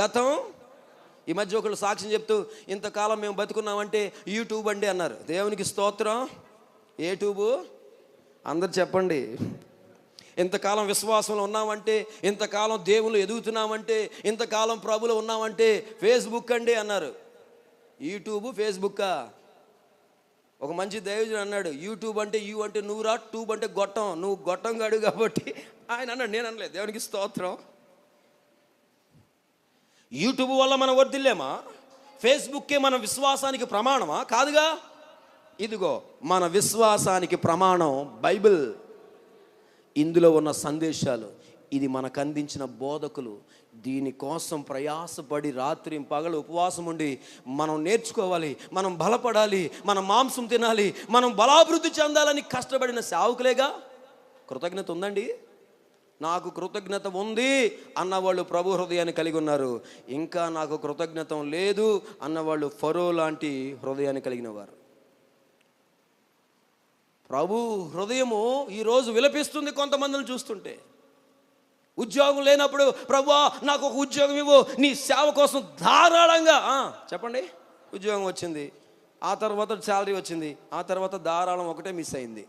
గతం? ఈ మధ్య ఒకళ్ళు సాక్ష్యం చెప్తూ ఇంతకాలం మేము బతుకున్నామంటే యూట్యూబ్ అండి అన్నారు. దేవునికి స్తోత్రం. ఏ ట్యూబు? అందరు చెప్పండి. ఇంతకాలం విశ్వాసంలో ఉన్నామంటే ఇంతకాలం దేవుళ్ళు ఎదుగుతున్నామంటే ఇంతకాలం ప్రభులు ఉన్నామంటే ఫేస్బుక్ అండి అన్నారు. యూట్యూబ్ ఫేస్బుక్కా? ఒక మంచి దైవజుడు అన్నాడు యూట్యూబ్ అంటే యూ అంటే నువ్వు రా ట్యూబ్ అంటే గొట్టం. నువ్వు గొట్టం గాడు కాబట్టి ఆయన అన్నాడు. నేను అనలేదు. దేవునికి స్తోత్రం. యూట్యూబ్ వల్ల మనం వర్దిల్లేమా ఫేస్బుక్కే మన విశ్వాసానికి ప్రమాణమా? కాదుగా? ఇదిగో మన విశ్వాసానికి ప్రమాణం బైబిల్. ఇందులో ఉన్న సందేశాలు ఇది మనకు అందించిన బోధకులు. దీనికోసం ప్రయాసపడి రాత్రి పగలు ఉపవాసం ఉండి మనం నేర్చుకోవాలి మనం బలపడాలి మనం మాంసం తినాలి మనం బలాభివృద్ధి చెందాలని కష్టపడిన సేవకులేగా? కృతజ్ఞత ఉందండి. నాకు కృతజ్ఞత ఉంది అన్నవాళ్ళు ప్రభు హృదయాన్ని కలిగి ఉన్నారు. ఇంకా నాకు కృతజ్ఞత లేదు అన్నవాళ్ళు ఫరో లాంటి హృదయాన్ని కలిగిన వారు. ప్రభు హృదయము ఈరోజు విలపిస్తుంది కొంతమందిని చూస్తుంటే. ఉద్యోగం లేనప్పుడు ప్రభా నాకు ఒక ఉద్యోగం ఇవ్వు నీ సేవ కోసం ధారాళంగా. చెప్పండి. ఉద్యోగం వచ్చింది ఆ తర్వాత శాలరీ వచ్చింది ఆ తర్వాత ధారాళం ఒకటే మిస్ అయింది.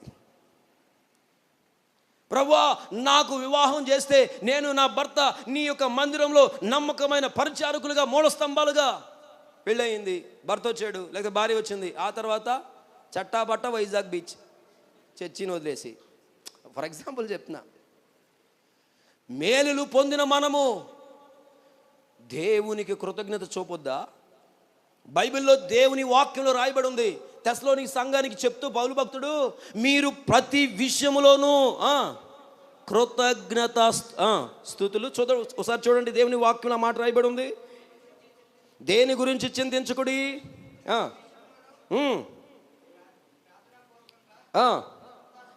ప్రభా నాకు వివాహం చేస్తే నేను నా భర్త నీ యొక్క మందిరంలో నమ్మకమైన పరిచారకులుగా మూలస్తంభాలుగా. పెళ్ళయింది భర్త వచ్చాడు లేకపోతే భార్య వచ్చింది. ఆ తర్వాత చట్టాబట్ట వైజాగ్ బీచ్ చర్చిని వదిలేసి. ఫర్ ఎగ్జాంపుల్ చెప్తున్నా. మేలులు పొందిన మనము దేవునికి కృతజ్ఞత చూపొద్దా? బైబిల్లో దేవుని వాక్యంలో రాయబడి ఉంది తెసలోని సంఘానికి చెప్తూ పౌలు భక్తుడు మీరు ప్రతి విషయంలోనూ కృతజ్ఞత స్థుతులు చూడ ఒకసారి చూడండి దేవుని వాక్యంలో మాట రాయబడి ఉంది. దేని గురించి చింతించుకుడి?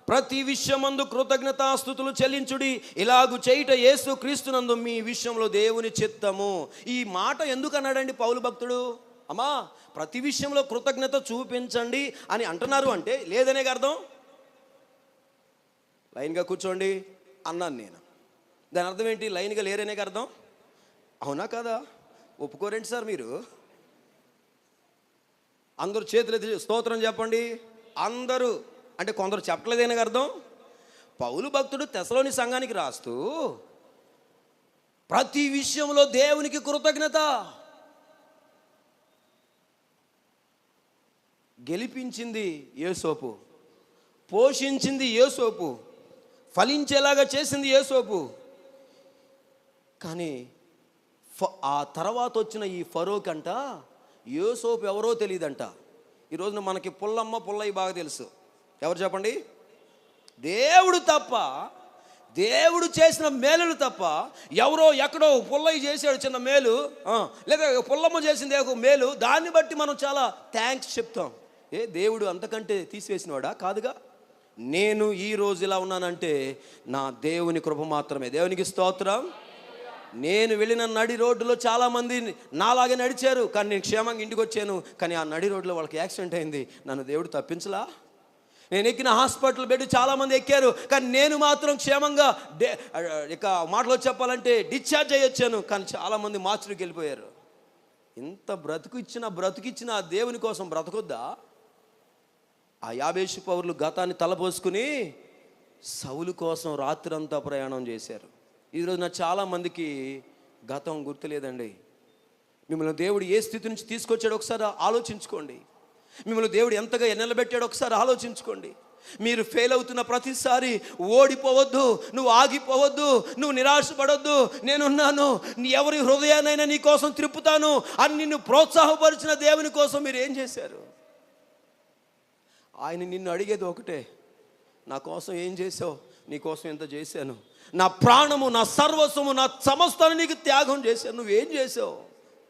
ప్రతి విషయమందు కృతజ్ఞతాస్థుతులు చెల్లించుడి. ఇలాగు చేయుట యేసు క్రీస్తునందు మీ విషయంలో దేవుని చిత్తము. ఈ మాట ఎందుకు అన్నాడండి పౌలు భక్తుడు? అమ్మా ప్రతి విషయంలో కృతజ్ఞత చూపించండి అని అంటున్నారు అంటే లేదనే అర్థం? లైన్గా కూర్చోండి అన్నాను నేను. దాని అర్థం ఏంటి? లైన్గా లేరనే అర్థం? అవునా కదా? ఒప్పుకోరండి సార్ మీరు. అందరూ చేతులు ఎత్తి స్తోత్రం చెప్పండి. అందరూ అంటే కొందరు చెప్పలేదనే అర్థం? పౌలు భక్తుడు తెసలోని సంఘానికి రాస్తూ ప్రతి విషయంలో దేవునికి కృతజ్ఞత గెలిపించింది ఏసోపు పోషించింది ఏసోపు ఫలించేలాగా చేసింది ఏసోపు కానీ ఫ- ఆ తర్వాత వచ్చిన ఈ ఫరోక్ అంట యోసోపు ఎవరో తెలియదంట. ఈరోజున మనకి పుల్లమ్మ పుల్లయ్య బాగా తెలుసు. ఎవరు చెప్పండి? దేవుడు తప్ప దేవుడు చేసిన మేలులు తప్ప ఎవరో ఎక్కడో పుల్లయ్య చేశాడు చిన్న మేలు లేక లేదా పుల్లమ్మ చేసింది ఒక మేలు దాన్ని బట్టి మనం చాలా థ్యాంక్స్ చెప్తాం. ఏ దేవుడు అంతకంటే తీసివేసినవాడా? కాదుగా. నేను ఈ రోజు ఇలా ఉన్నానంటే నా దేవుని కృప మాత్రమే. దేవునికి స్తోత్రం. నేను వెళ్ళిన నడి రోడ్డులో చాలామంది నాలాగే నడిచారు. కానీ నేను క్షేమంగా ఇంటికి వచ్చాను. కానీ ఆ నడి రోడ్లో వాళ్ళకి యాక్సిడెంట్ అయింది. నన్ను దేవుడు తప్పించలా? నేను ఎక్కిన హాస్పిటల్ బెడ్ చాలామంది ఎక్కారు. కానీ నేను మాత్రం క్షేమంగా డే ఇక మాటలో చెప్పాలంటే డిశ్చార్జ్ అయ్యి వచ్చాను. కానీ చాలామంది మార్చుడికి వెళ్ళిపోయారు. ఇంత బ్రతుకు ఇచ్చిన బ్రతుకిచ్చిన ఆ దేవుని కోసం బ్రతకొద్దా? ఆ యాభేషు పౌరులు గతాన్ని తలపోసుకుని సౌలు కోసం రాత్రంతా ప్రయాణం చేశారు. ఈరోజు నా చాలామందికి గతం గుర్తులేదండి. మిమ్మల్ని దేవుడు ఏ స్థితి నుంచి తీసుకొచ్చాడో ఒకసారి ఆలోచించుకోండి. మిమ్మల్ని దేవుడు ఎంతగా నిలబెట్టాడో ఒకసారి ఆలోచించుకోండి. మీరు ఫెయిల్ అవుతున్న ప్రతిసారి ఓడిపోవద్దు నువ్వు ఆగిపోవద్దు నువ్వు నిరాశపడొద్దు నేనున్నాను నీ ఎవరి హృదయానైనా నీ కోసం త్రిప్పుతాను అని నిన్ను ప్రోత్సాహపరిచిన దేవుని కోసం మీరు ఏం చేశారు? ఆయన నిన్ను అడిగేది ఒకటే. నా కోసం ఏం చేసావు నీ కోసం ఎంత చేశాను? నా ప్రాణము నా సర్వస్వము నా సమస్తాన్ని నీకు త్యాగం చేశాను. నువ్వేం చేసావు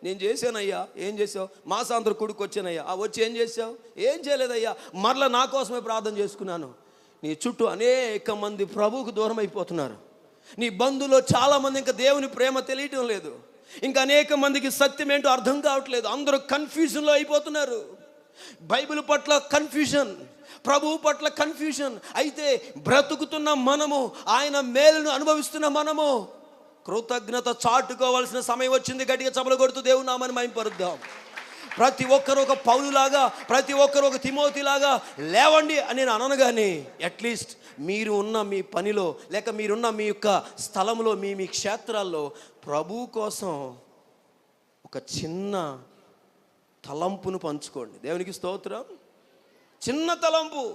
నేను చేశానయ్యా. ఏం చేసావు మాసాంతర కొడుకు వచ్చానయ్యా. ఆ వచ్చి ఏం చేసావు ఏం చేయలేదయ్యా. మరలా నా కోసమే ప్రార్థన చేసుకున్నాను. నీ చుట్టూ అనేక మంది ప్రభువుకు దూరం అయిపోతున్నారు. నీ బంధువులో చాలామంది ఇంకా దేవుని ప్రేమ తెలియటం లేదు. ఇంకా అనేక మందికి సత్యం ఏంటో అర్థం కావట్లేదు. అందరూ కన్ఫ్యూజన్లో అయిపోతున్నారు. బైబిల్ పట్ల కన్ఫ్యూజన్ ప్రభువు పట్ల కన్ఫ్యూజన్ అయితే బ్రతుకుతున్న మనము ఆయన మేలును అనుభవిస్తున్న మనము కృతజ్ఞత చాటుకోవాల్సిన సమయం వచ్చింది. గట్టిగా చమలు కొడుతూ దేవుని నామని మైంపరుద్దాం ప్రతి ఒక్కరు ఒక పౌలులాగా ప్రతి ఒక్కరు ఒక తిమోతిలాగా లేవండి అని నేను అనను అట్లీస్ట్ మీరు ఉన్న మీ పనిలో లేక మీరున్న మీ యొక్క స్థలంలో మీ మీ క్షేత్రాల్లో ప్రభు కోసం ఒక చిన్న తలంపును పంచుకోండి. దేవునికి స్తోత్రం. చిన్న తలంపు.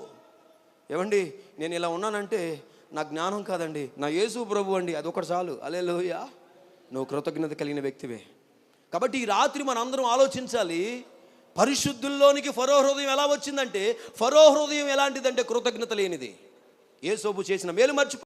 ఏమండి నేను ఇలా ఉన్నానంటే నా జ్ఞానం కాదండి. నా యేసు ప్రభు అండి అది ఒకటి చాలు. అలే నువ్వు కృతజ్ఞత కలిగిన వ్యక్తివే. కాబట్టి ఈ రాత్రి మనందరం ఆలోచించాలి పరిశుద్ధుల్లోనికి ఫరో హృదయం ఎలా వచ్చిందంటే ఫరో హృదయం ఎలాంటిదంటే కృతజ్ఞత లేనిది. యేసోబు చేసిన మేలు మర్చిపో